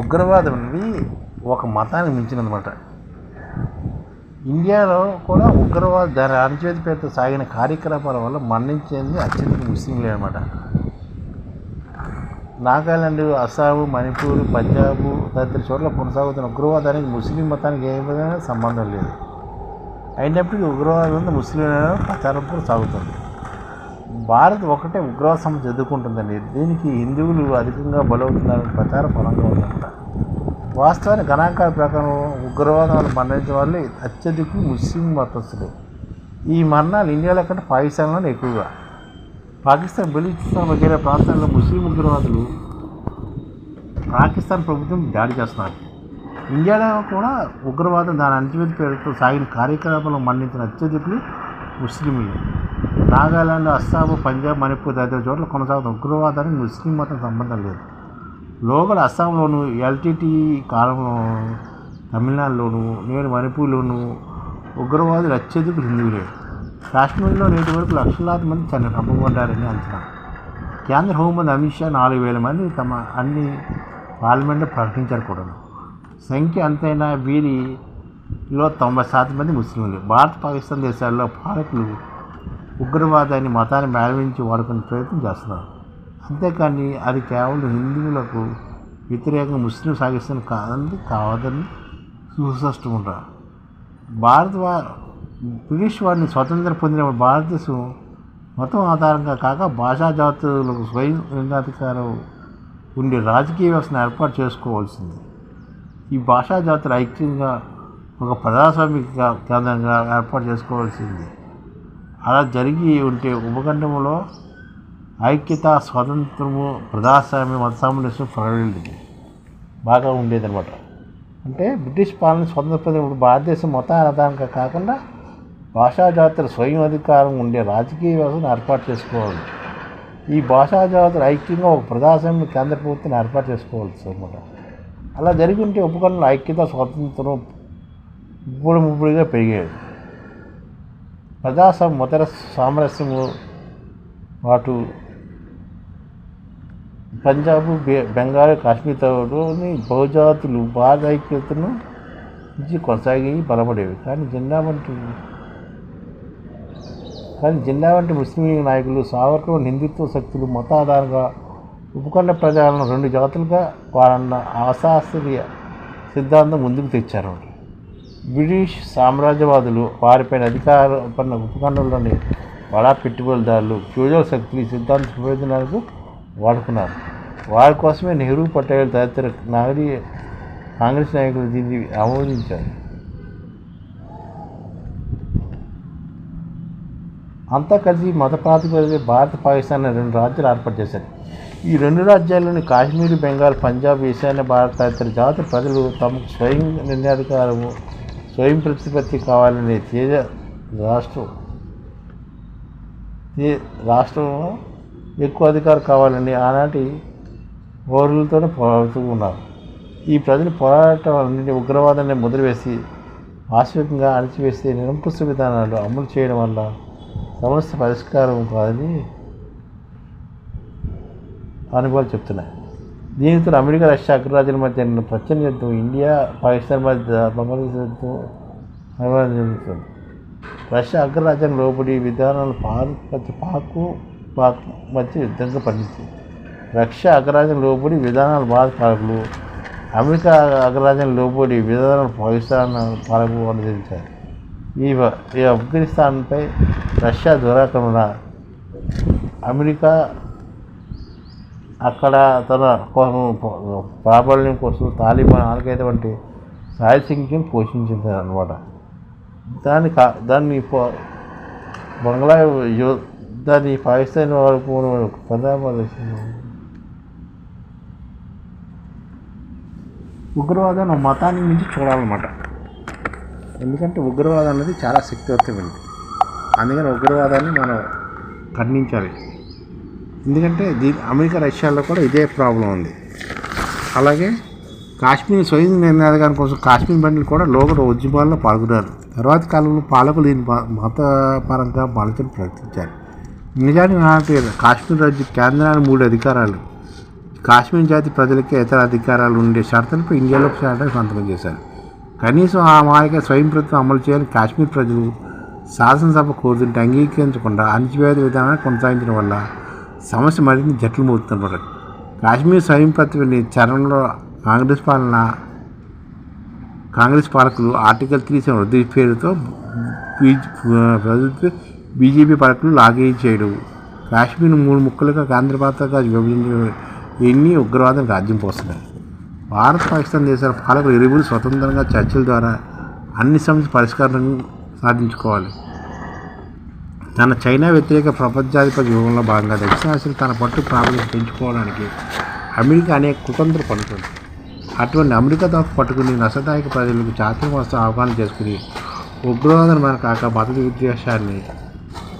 ఉగ్రవాదం అనేది ఒక మతానికి మించినదన్నమాట. ఇండియాలో కూడా ఉగ్రవాద దాని అణచివేత పేరుతో సాగిన కార్యకలాపాల వల్ల మరణించేది అత్యంత ముస్లింలే అనమాట నాగాలాండ్ అస్సాము మణిపూర్ పంజాబ్ తదితర చోట్ల కొనసాగుతున్న ఉగ్రవాదానికి ముస్లిం మతానికి ఏ విధంగా సంబంధం లేదు. అయినప్పటికీ ఉగ్రవాదం ముస్లిం ప్రచారం కూడా సాగుతుంది. భారత్ ఒకటే ఉగ్రవాసం చదువుకుంటుందండి దీనికి హిందువులు అధికంగా బలవుతున్నారని ప్రచారం బలంగా ఉందంట. వాస్తవానికి గణాంకాల ప్రకారం ఉగ్రవాదాలు వల్ల మరణించిన వాళ్ళు అత్యధికులు ముస్లిం మతస్థులు. ఈ మరణాలు ఇండియాలో కంటే పాకిస్తాన్లోనే ఎక్కువగా. పాకిస్తాన్ బెలూచిస్తాన్ వగైరా ప్రాంతాల్లో ముస్లిం ఉగ్రవాదులు పాకిస్తాన్ ప్రభుత్వం దాడి చేస్తున్నారు. ఇండియాలో కూడా ఉగ్రవాదం దాని అణచివేత పేరుతో సాగిన కార్యకలాపాలను మరణించిన అత్యధికులు ముస్లింలు. నాగాలాండ్ అస్సాము పంజాబ్ మణిపూర్ తదితర చోట్ల కొనసాగుతున్న ఉగ్రవాదానికి ముస్లిం మతం సంబంధం లేదు. లోగడ అస్సాంలోను ఎల్టీటీ కాలంలో తమిళనాడులోను నేడు మణిపూర్లోను ఉగ్రవాదులు అత్యధికులు హిందువులే. కాశ్మీర్లో నేటి వరకు లక్షలాది మంది తన చంపబడ్డారని అంచనా. కేంద్ర హోంమంత్రి అమిత్ షా నాలుగు వేల మంది తమ అన్ని పార్లమెంట్లో ప్రకటించారు కూడా. సంఖ్య అంతైనా వీరిలో తొంభై శాతం మంది ముస్లింలు. భారత్ పాకిస్తాన్ దేశాల్లో పాలకులు ఉగ్రవాదాన్ని మతాన్ని మేళవించి వాడుకునే ప్రయత్నం చేస్తున్నారు. అంతేకాని అది కేవలం హిందువులకు వ్యతిరేకంగా ముస్లిం సాగిస్తున్న కాదని కావదని సుస్పష్టం ఉంటారు భారత వా- బ్రిటిష్ వారిని స్వతంత్రం పొందిన భారతదేశం మతం ఆధారంగా కాక భాషా జాతులకు స్వయం లింగాధికారం ఉండే రాజకీయ వ్యవస్థను ఏర్పాటు చేసుకోవాల్సింది. ఈ భాషా జాతులు ఐక్యంగా ఒక ప్రజాస్వామిక కేంద్రంగా ఏర్పాటు చేసుకోవాల్సింది. అలా జరిగి ఉంటే ఉపఖండంలో ఐక్యత స్వాతంత్రము ప్రజాస్వామ్య మత సామరస్యం ప్రబలింది బాగా ఉండేదన్నమాట. అంటే బ్రిటిష్ పాలన స్వతంత్ర ఇప్పుడు భారతదేశం మొత్తం ఆధారంగా కాకుండా భాషా జాతర స్వయం అధికారం ఉండే రాజకీయ వ్యవస్థను ఏర్పాటు చేసుకోవాలి. ఈ భాషా జాతర ఐక్యంగా ఒక ప్రజాస్వామ్య కేంద్ర ప్రభుత్వాన్ని ఏర్పాటు చేసుకోవాల్సి అనమాట అలా జరిగి ఉంటే ఉపకరణలు ఐక్యత స్వాతంత్రం ఇప్పుడు ముప్పుడుగా పెరిగేది. ప్రజాస్వామ్య మతర సామరస్యము వాటు పంజాబ్ బె- బెంగాల్ కాశ్మీర్లోని బహుజాతులు భారత ఐక్యతను నుంచి కొనసాగి బలపడేవి. కానీ జిన్నా వంటి కానీ జిన్నా వంటి ముస్లిం నాయకులు సావర్కర్ హిందుత్వ శక్తులు మతాధారంగా ఉపఖండ ప్రజలను రెండు జాతులుగా వారన్న అశాస్త్రీయ సిద్ధాంతం ముందుకు తెచ్చారు. బ్రిటిష్ సామ్రాజ్యవాదులు వారిపైన అధికారపడిన ఉపఖండంలోని బడా పెట్టుబడిదారులు ఫ్యూజల్ శక్తులు ఈ సిద్ధాంత ప్రయోజనాలకు వాడుకున్నారు. వారి కోసమే నెహ్రూ పటేల్ తదితర నాగరి కాంగ్రెస్ నాయకులు దీన్ని ఆమోదించారు. అంతా కలిసి మత ప్రాతిపదిక భారత పాకిస్తాన్ రెండు రాజ్యాలు ఏర్పాటు చేశారు. ఈ రెండు రాజ్యాల్లోని కాశ్మీర్ బెంగాల్ పంజాబ్ ఈశాన్య భారత తదితర జాతి ప్రజలు తమకు స్వయం నిర్ణయాధికారము స్వయం ప్రతిపత్తి కావాలనే తేజ రాష్ట్రం. రాష్ట్రంలో ఎక్కువ అధికారం కావాలని ఆనాటి పౌరులతోనే పోరాడుతూ ఉన్నారు. ఈ ప్రజలు పోరాటాలన్నింటి ఉగ్రవాదాన్ని ముద్రవేసి ఆశ్వికంగా అణిచివేసే నిరంకుశ విధానాలు అమలు చేయడం వల్ల సమస్య పరిష్కారం కాదని అనుభవాలు చెప్తున్నాయి. దీనితో అమెరికా రష్యా అగ్రరాజ్యాల మధ్య జరిగిన ప్రచండ యుద్ధం ఇండియా పాకిస్తాన్ మధ్య బంగ్లాదేశ్ యుద్ధం జరుగుతుంది రష్యా అగ్రరాజ్యం లోబడి విధానాలు భారత్ మధ్య పాకు పాక్ మధ్య యుద్ధంగా పండించింది రష్యా అగ్రరాజ్యం లోబడి విధానాలు భారత పాలకులు అమెరికా అగ్రరాజ్యం లోబడి విధానాలు పాకిస్తాన్ పాలకులు అనుసరించారు ఈ ఈ ఆఫ్ఘనిస్తాన్పై రష్యా దురాక్రమణ అమెరికా అక్కడ తన ప్రాబల్యం కోసం తాలిబాన్ ఆల్ఖైదా వంటి సాయసింగ్యం పోషించింది అనమాట దాని కా దాన్ని బంగ్లా యో దాన్ని పాకిస్తాన్ వరకు ప్రధాన ఉగ్రవాదం మతాన్ని మించి చూడాలన్నమాట. ఎందుకంటే ఉగ్రవాదం అనేది చాలా శక్తివంతమైనది. అందుకని ఉగ్రవాదాన్ని మనం ఖండించాలి. ఎందుకంటే దీని అమెరికా రష్యాలో కూడా ఇదే ప్రాబ్లం ఉంది. అలాగే కాశ్మీర్ స్వయం నిర్ణయాధికారం కోసం కాశ్మీర్ బండ్లు కూడా లోకల్ ఉద్యమాల్లో పాల్గొన్నారు. తర్వాత కాలంలో పాలకులు దీని మతపరంగా మలచని ప్రయత్నించారు నిజానికి నాటి కాశ్మీర్ రాజ్య కేంద్రాన్ని మూడు అధికారాలు. కాశ్మీర్ జాతి ప్రజలకే ఇతర అధికారాలు ఉండే షరతులపై ఇండియాలో చేరడానికి సంతకం చేశారు. కనీసం ఆ మాదిరిగా స్వయం ప్రభుత్వం అమలు చేయాలని కాశ్మీర్ ప్రజలు శాసనసభ కోరుతుంటే అంగీకరించకుండా అణచివేత విధానాన్ని కొనసాగించడం వల్ల సమస్య మరింత జటిలమవుతున్నమాట కాశ్మీర్ స్వయం ప్రతిని చరణంలో కాంగ్రెస్ పాలన కాంగ్రెస్ పాలకులు ఆర్టికల్ త్రీ సెవెన్ రద్దు పేరుతో ప్రభుత్వ బీజేపీ పాలకులు లాగే చేయడం. కాశ్మీర్ మూడు ముక్కలుగా కేంద్రపాతగా విభజించడం ఇవన్నీ ఉగ్రవాదం రాజ్యం పోస్తున్నాయి? భారత్ పాకిస్తాన్ దేశాల పాలకులు ఇరువురు స్వతంత్రంగా చర్చల ద్వారా అన్ని సమస్య పరిష్కారం సాధించుకోవాలి. తన చైనా వ్యతిరేక ప్రపంచాధిపతి వ్యూహంలో భాగంగా దక్షిణాసియా తన పట్టు ప్రాముఖ్యత పెంచుకోవడానికి అమెరికా అనేక కుతంత్ర పడుతుంది అటువంటి అమెరికా తప్పు పట్టుకుని నష్టదాయక ప్రజలకు చాతుర్మాసం ఆహ్వానం చేసుకుని ఉగ్రవాదం మన కాక మత విద్వేషాన్ని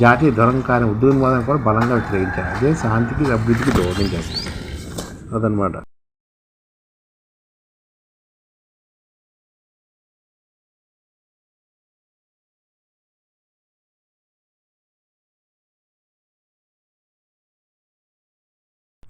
జాతీయ దురంకాన్ని ఉద్యోగవాదాన్ని కూడా బలంగా వ్యతిరేకించారు. అదే శాంతికి అభివృద్ధికి దోహదం చేస్తుంది అదనమాట